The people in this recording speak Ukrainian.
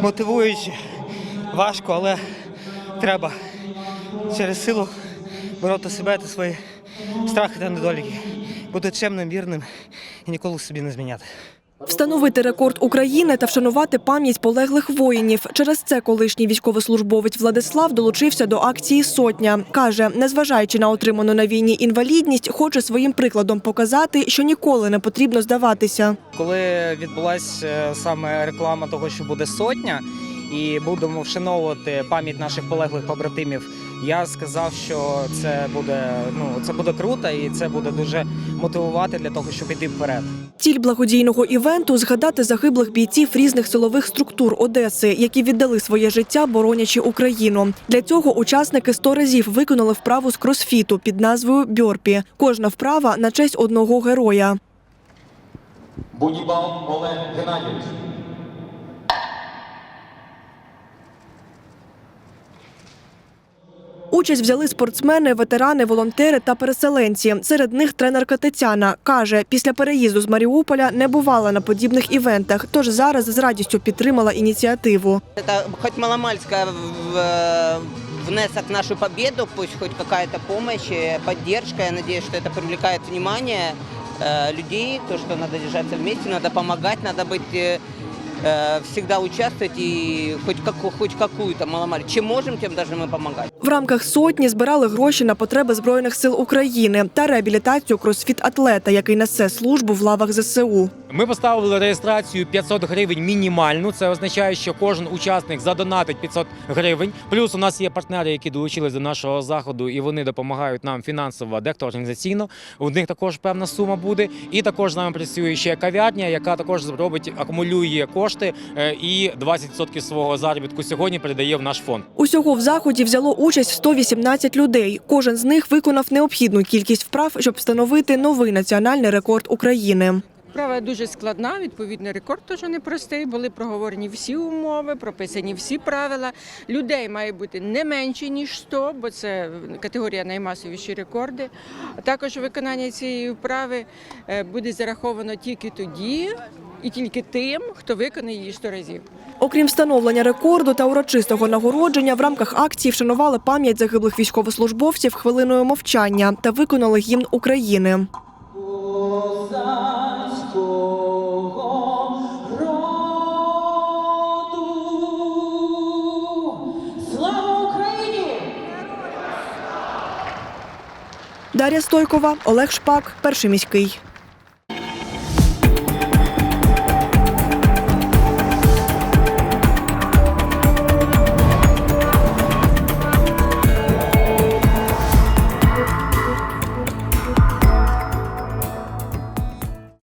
мотивуюче, важко, але треба через силу бороти себе та свої страхи та недоліки. Бути чемним, вірним і ніколи собі не зміняти. Встановити рекорд України та вшанувати пам'ять полеглих воїнів. Через це колишній військовослужбовець Владислав долучився до акції Сотня. Каже, незважаючи на отриману на війні інвалідність, хоче своїм прикладом показати, що ніколи не потрібно здаватися. Коли відбулася саме реклама того, що буде сотня, і будемо вшановувати пам'ять наших полеглих побратимів, я сказав, що це буде ну це буде круто, і це буде дуже мотивувати для того, щоб іти вперед. Ціль благодійного івенту згадати загиблих бійців різних силових структур Одеси, які віддали своє життя, боронячи Україну. Для цього учасники сто разів виконали вправу з кросфіту під назвою Бьорпі. Кожна вправа на честь одного героя. Будібал Олег Геннадійович. Участь взяли спортсмени, ветерани, волонтери та переселенці. Серед них тренерка Тетяна каже, після переїзду з Маріуполя не бувала на подібних івентах, тож зараз з радістю підтримала ініціативу. Это хоть маломальская в- э, внесок в нашу победу, пусть хоть какая-то помощь, э, поддержка. Я надеюсь, что это привлекает внимание э, людей, то, что надо держаться вместе, надо помогать, надо быть э, э, всегда участвовать и хоть, как, хоть какую-то маломаль. Чем можем, тем даже мы помогать. В рамках сотні збирали гроші на потреби збройних сил України та реабілітацію кросфіт-атлета, який несе службу в лавах ЗСУ. Ми поставили реєстрацію 500 гривень мінімальну. Це означає, що кожен учасник задонатить 500 гривень. Плюс у нас є партнери, які долучились до нашого заходу, і вони допомагають нам фінансово, дехто організаційно. У них також певна сума буде. І також з нами працює ще кав'ярня, яка також робить, акумулює кошти е, і 20% свого заробітку сьогодні передає в наш фонд. Усього в заході взяло участь 118 людей. Кожен з них виконав необхідну кількість вправ, щоб встановити новий національний рекорд України. Справа дуже складна, відповідно, рекорд теж непростий. Були проговорені всі умови, прописані всі правила. Людей має бути не менше, ніж 100, бо це категорія наймасовіші рекорди. Також виконання цієї вправи е, буде зараховано тільки тоді і тільки тим, хто виконає її 100 разів. Окрім встановлення рекорду та урочистого нагородження, в рамках акції вшанували пам'ять загиблих військовослужбовців хвилиною мовчання та виконали гімн України. Дар'я Стойкова, Олег Шпак, перший міський.